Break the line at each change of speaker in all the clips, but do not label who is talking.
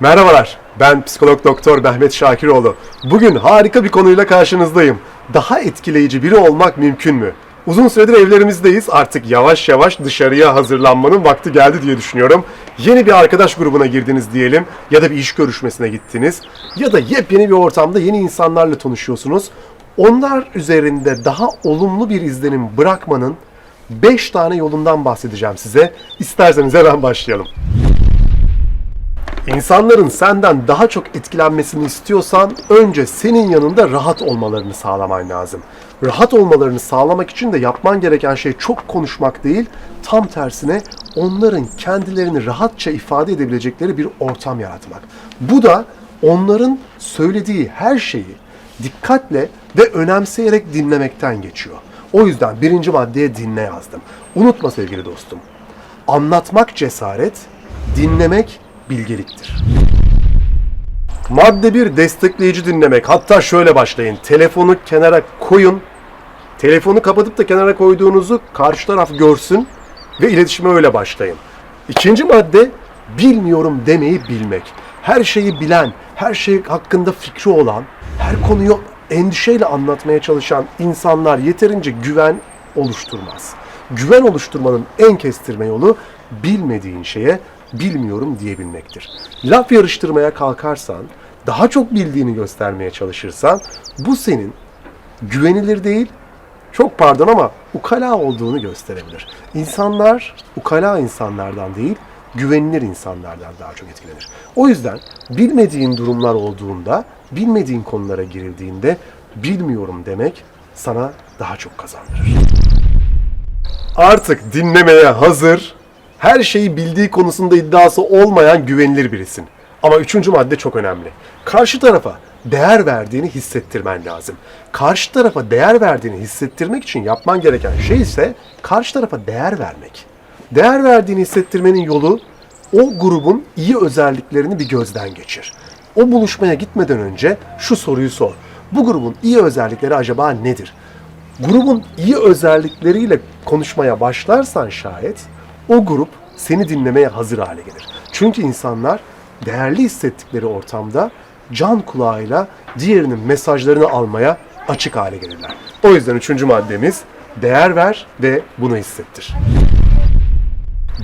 Merhabalar, ben psikolog doktor Mehmet Şakiroğlu. Bugün harika bir konuyla karşınızdayım. Daha etkileyici biri olmak mümkün mü? Uzun süredir evlerimizdeyiz. Artık yavaş yavaş dışarıya hazırlanmanın vakti geldi diye düşünüyorum. Yeni bir arkadaş grubuna girdiniz diyelim ya da bir iş görüşmesine gittiniz ya da yepyeni bir ortamda yeni insanlarla tanışıyorsunuz. Onlar üzerinde daha olumlu bir izlenim bırakmanın 5 tane yolundan bahsedeceğim size. İsterseniz hemen başlayalım. İnsanların senden daha çok etkilenmesini istiyorsan önce senin yanında rahat olmalarını sağlaman lazım. Rahat olmalarını sağlamak için de yapman gereken şey çok konuşmak değil, tam tersine onların kendilerini rahatça ifade edebilecekleri bir ortam yaratmak. Bu da onların söylediği her şeyi dikkatle ve önemseyerek dinlemekten geçiyor. O yüzden birinci maddeye dinle yazdım. Unutma sevgili dostum. Anlatmak cesaret, dinlemek bilgeliktir. Madde 1 destekleyici dinlemek. Hatta şöyle başlayın. Telefonu kenara koyun. Telefonu kapatıp da kenara koyduğunuzu karşı taraf görsün ve iletişime öyle başlayın. İkinci madde bilmiyorum demeyi bilmek. Her şeyi bilen, her şey hakkında fikri olan, her konuyu endişeyle anlatmaya çalışan insanlar yeterince güven oluşturmaz. Güven oluşturmanın en kestirme yolu bilmediğin şeye bilmiyorum diyebilmektir. Laf yarıştırmaya kalkarsan, daha çok bildiğini göstermeye çalışırsan bu senin güvenilir değil, çok pardon ama ukala olduğunu gösterebilir. İnsanlar ukala insanlardan değil, güvenilir insanlardan daha çok etkilenir. O yüzden bilmediğin durumlar olduğunda, bilmediğin konulara girildiğinde bilmiyorum demek sana daha çok kazandırır. Artık dinlemeye hazır, her şeyi bildiği konusunda iddiası olmayan güvenilir birisin. Ama üçüncü madde çok önemli. Karşı tarafa değer verdiğini hissettirmen lazım. Karşı tarafa değer verdiğini hissettirmek için yapman gereken şey ise karşı tarafa değer vermek. Değer verdiğini hissettirmenin yolu o grubun iyi özelliklerini bir gözden geçir. O buluşmaya gitmeden önce şu soruyu sor. Bu grubun iyi özellikleri acaba nedir? grubun iyi özellikleriyle konuşmaya başlarsan şayet o grup seni dinlemeye hazır hale gelir. Çünkü insanlar değerli hissettikleri ortamda can kulağıyla diğerinin mesajlarını almaya açık hale gelirler. O yüzden üçüncü maddemiz değer ver ve bunu hissettir.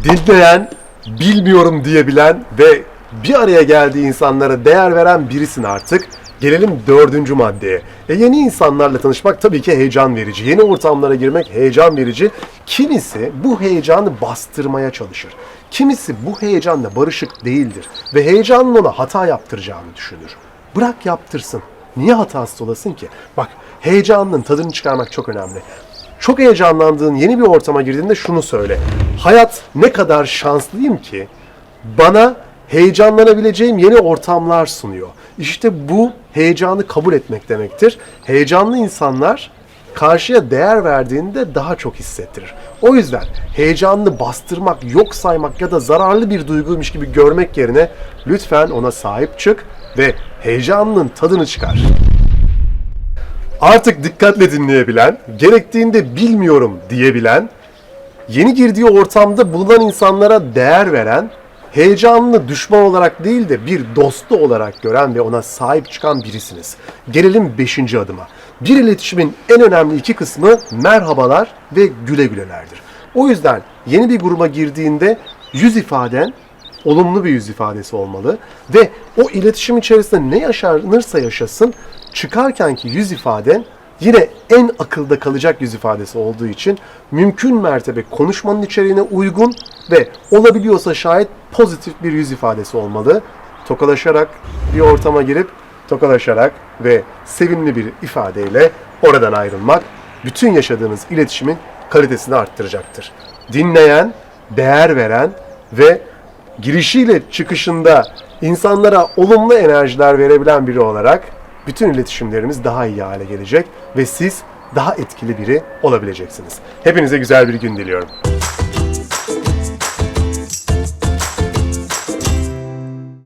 Dinleyen, bilmiyorum diyebilen ve bir araya geldiği insanlara değer veren birisin artık. Gelelim dördüncü maddeye. E yeni insanlarla tanışmak tabii ki heyecan verici. Yeni ortamlara girmek heyecan verici. Kimisi bu heyecanı bastırmaya çalışır. Kimisi bu heyecanla barışık değildir ve heyecanın ona hata yaptıracağını düşünür. Bırak yaptırsın. Niye hatasız olasın ki? Bak heyecanının tadını çıkarmak çok önemli. Çok heyecanlandığın yeni bir ortama girdiğinde şunu söyle. Hayat ne kadar şanslıyım ki bana heyecanlanabileceğim yeni ortamlar sunuyor. İşte bu heyecanı kabul etmek demektir. Heyecanlı insanlar karşıya değer verdiğinde daha çok hissettirir. O yüzden heyecanını bastırmak, yok saymak ya da zararlı bir duyguymuş gibi görmek yerine lütfen ona sahip çık ve heyecanının tadını çıkar. Artık dikkatle dinleyebilen, gerektiğinde bilmiyorum diyebilen, yeni girdiği ortamda bulunan insanlara değer veren, heyecanını düşman olarak değil de bir dostu olarak gören ve ona sahip çıkan birisiniz. Gelelim 5. adıma. Bir iletişimin en önemli iki kısmı merhabalar ve güle gülelerdir. O yüzden yeni bir gruba girdiğinde yüz ifaden olumlu bir yüz ifadesi olmalı ve o iletişim içerisinde ne yaşanırsa yaşasın çıkarkenki yüz ifaden yine en akılda kalacak yüz ifadesi olduğu için mümkün mertebe konuşmanın içeriğine uygun ve olabiliyorsa şayet pozitif bir yüz ifadesi olmalı. Tokalaşarak bir ortama girip tokalaşarak ve sevimli bir ifadeyle oradan ayrılmak bütün yaşadığınız iletişimin kalitesini arttıracaktır. Dinleyen, değer veren ve girişiyle çıkışında insanlara olumlu enerjiler verebilen biri olarak bütün iletişimlerimiz daha iyi hale gelecek ve siz daha etkili biri olabileceksiniz. Hepinize güzel bir gün diliyorum.